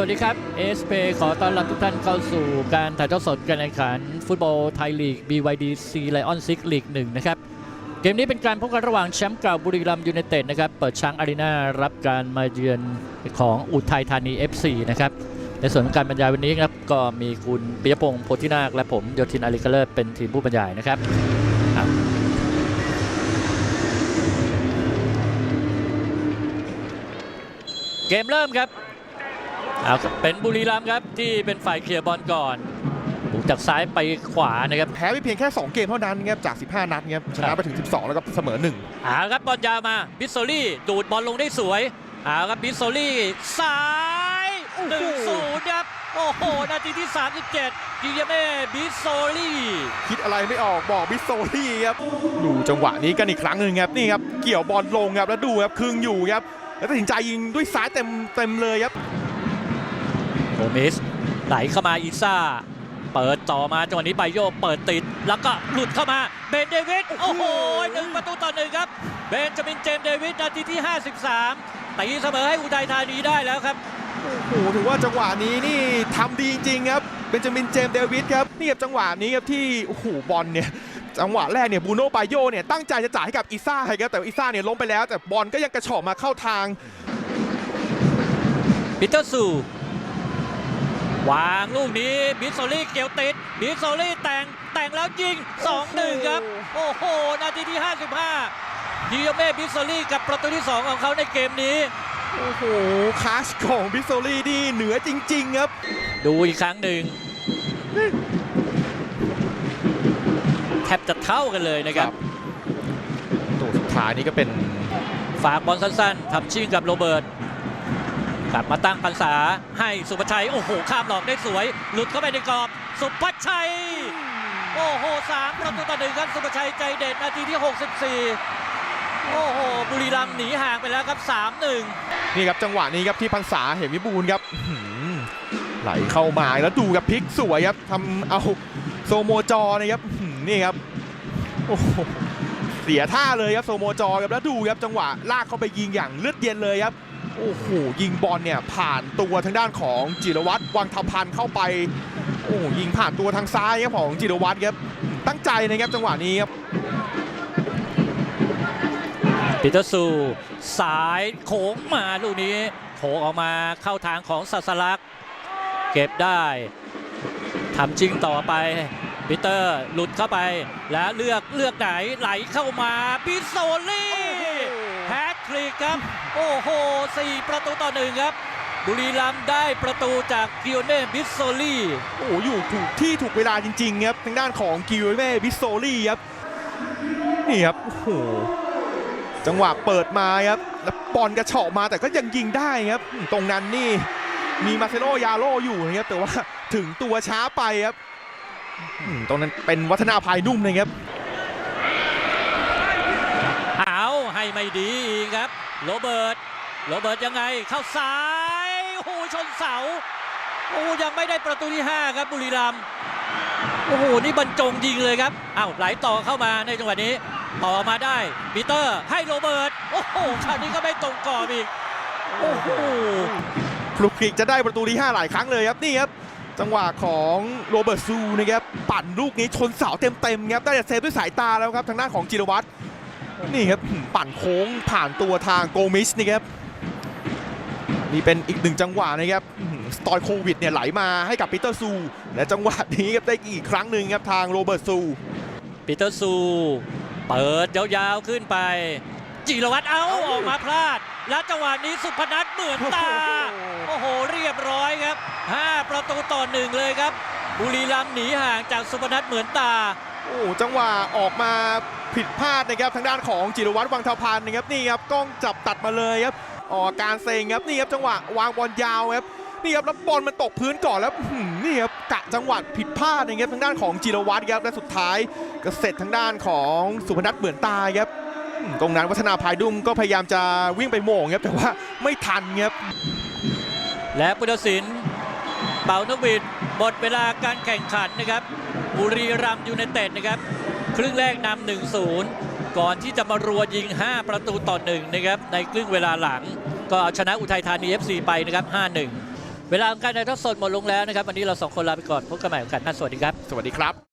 สวัสดีครับเอสเปขอต้อนรับทุกท่านเข้าสู่การถ่ายทอดสดการแข่งขัน ฟุตบอลไทยลีก BYD C Lion 6 League 1นะครับ เกมนี้เป็นการพบกันระหว่างแชมป์เก่าบุรีรัมย์ยูไนเต็ดนะครับ เปิดช้างอารีนารับการมาเยือนของอุทัยธานี FC นะครับ ในส่วนของการบรรยายวันนี้ครับ ก็มีคุณปิยพงศ์โพธินาคและผมโยธินอาริกาเลอร์เป็นทีมผู้บรรยายนะครับเกมเริ่มครับ เอาครับเป็นบุรีรัมย์ครับที่เป็นฝ่ายเคลียร์บอลก่อนบุกจากซ้ายไปขวานะครับแพ้ไปเพียงแค่ 2 เกมเท่านั้นครับจาก 15 นัดครับชครันะบไปถึง 12 แล้วก็เสมอ1เอาครับบอลยาวมาบิสโซลี่ดูดบอลลงได้สวยเอาครับบิสโซลี่ซ้ายหนึ่งศูนย์ครับโอ้โห นาทีที่ 37กิเยเม่บิสโซลี่คิดอะไรไม่ออกบอกบิสโซลี่ครับดูจังหวะนี้กันอีกครั้งหนึ่งครับนี่ครับเกี่ยวบอลลงครับแล้วดูครับครึ่งอยู่ครับแล้วตัดสินใจยิงด้วยซ้ายเต็มเต็มเลยครับ โกมิสไหลเข้ามาอีซ่า เปิดต่อมาจังหวะนี้ไบโยเปิดติด แล้วก็หลุดเข้ามาเบนเดวิดโอ้โหหนึ่งประตูต่อหนึ่งครับ เบนจามินเจมส์เดวิดนาทีที่ 53ตีเสมอให้อุทัยธานีได้แล้วครับโอ้โหถือว่าจังหวะนี้นี่ทำดีจริงๆครับเบนจามินเจมส์เดวิดครับนี่ครับจังหวะนี้ครับที่โอ้โหบอลเนี่ยจังหวะแรกเนี่ยบูโน่ปาโยเนี่ยตั้งใจจะจ่ายให้กับอีซ่าครับแต่ว่าอีซ่าเนี่ยล้มไปแล้ว แต่บอลก็ยังกระฉอกมาเข้าทางปีเตอร์สู วางลูกนี้บิสโซลี่เกี่ยวติดบิสโซลี่แต่งแต่งแล้วยิง2-1ครับ โอ้โห นาทีที่ 55ดิโอเม่บิสโซลี่กับประตูที่ 2 ของเขาในเกมนี้ โอ้โหคลาสของบิสโซลี่นี่เหนือจริง ๆ ครับ ดูอีกครั้งหนึ่งแทบจะเท่ากันเลยนะครับตัวสุดท้ายนี่ก็เป็นฝากบอลสั้นๆทำชิ่งกับโรเบิร์ต กลับมาตั้งปัญษาให้สุภชัย โอ้โห ข้ามหลอกได้สวย หลุดเข้าไปในกรอบ สุภชัย โอ้โหสามประตูต่อหนึ่งครับ สุภชัยใจเด็ดนาทีที่ 64 โอ้โห บุรีรัมย์หนีห่างไปแล้วครับ3-1 นี่ครับจังหวะนี้ครับที่พันษาเห็นวิบูลครับไหลเข้ามาแล้วดูกับพลิกสวยครับทำเอาโซโมจอนะครับนี่ครับโอ้โหเสียท่าเลยครับโซโมจอครับแล้วดูครับจังหวะลากเข้าไปยิงอย่างเลือดเย็นเลยครับ โอ้โหยิงบอลเนี่ยผ่านตัวทางด้านของจิรวัตรวังทพันธ์เข้าไปโอ้ยิงผ่านตัวทางซ้ายครับของจิรวัตรครับตั้งใจนะครับจังหวะนี้ครับปีเตอร์ซูสายโค้งมาลูกนี้โค้งออกมาเข้าทางของสัสลัก เก็บได้ทำจริงต่อไปปีเตอร์หลุดเข้าไป แล้วเลือกเลือกไหนไหลเข้ามาบิโซลี่ ครับ โอ้โหสี่ประตูต่อหนึ่งครับ บุรีรัมย์ได้ประตูจากกิโอเน่บิสโซลี่โอ้โหอยู่ถูกที่ถูกเวลาจริงๆครับทางด้านของกิวเม่บิสโซลี่ครับนี่ครับโอ้โหจังหวะเปิดมาครับแล้วบอลกระเฉาะมาแต่ก็ยังยิงได้ครับ ตรงนั้นนี่มีมาเซโลยาโลอยู่นะครับแต่ว่าถึงตัวช้าไปครับอืมตรงนั้นเป็นวัฒนาภายนุ่มนะครับเอาให้ไม่ดีอีกครับ โรเบิร์ตโรเบิร์ตยังไงเข้าซ้ายโอ้โหชนเสาโอ้โหยังไม่ได้ประตูที่ 5 ครับบุรีรัมย์โอ้โหนี่บรรจงยิงเลยครับอ้าวไหลต่อเข้ามาในจังหวะนี้ต่อมาได้ปีเตอร์ให้โรเบิร์ตโอ้โหคราวนี้ก็ไม่ตรงกรอบอีกโอ้โหฟลุกคลิกจะได้ประตูที่ 5 หลายครั้งเลยครับนี่ครับจังหวะของโรเบิร์ตซูนะครับปั่นลูกนี้ชนเสาเต็มๆครับได้แต่เซฟด้วยสายตาแล้วครับทางด้านของจิรวัตร นี่ครับปั่นโค้งผ่านตัวทางโกมิชนี่ครับนี่เป็นอีกหนึ่งจังหวะนะครับสตอยโควิดเนี่ยไหลมาให้กับปีเตอร์ซู และจังหวะนี้ครับได้อีกครั้งหนึ่งครับทางโรเบิร์ตซูปีเตอร์ซู เปิดยาวๆขึ้นไป จิรวัตรเอาออกมาพลาด แล้วจังหวะนี้สุพนัทเหมือนตา โอ้โหเรียบร้อยครับ 5 ประตูต่อหนึ่งเลยครับ บุรีรัมย์หนีห่างจากสุพนัทเหมือนตา โอ้จังหวะออกมาผิดพลาดนะครับทางด้านของจิรวัตรวังทพันธ์นะครับนี่ครับกล้องจับตัดมาเลยครับออกอาการเซงครับนี่ครับจังหวะวางบอลยาวครับนี่ครับแล้วบอลมันตกพื้นก่อนแล้วอื้อหือนี่ครับกะจังหวะผิดพลาดนะครับทางด้านของจิรวัตรครับและสุดท้ายก็เสร็จทางด้านของสุพนัทเหมือนตายครับอืมตรงนั้นวัฒนาภายดุ้งก็พยายามจะวิ่งไปโหม่งครับแต่ว่าไม่ทันครับและพุทธศิลป์ เป่านกหวีดหมดเวลาการแข่งขันนะครับ บุรีรัมยูไนเต็ดนะครับ ครึ่งแรกนำ1-0 ก่อนที่จะมารัวยิง 5 ประตูต่อ1นะครับในครึ่งเวลาหลัง ก็เอาชนะอุทัยธานี FC ไปนะครับ 5-1 เวลาของการถ่ายทอดสดหมดลงแล้วนะครับ วันนี้เราสองคนลาไปก่อนพบกันใหม่โอกาสหน้าสวัสดีครับ สวัสดีครับ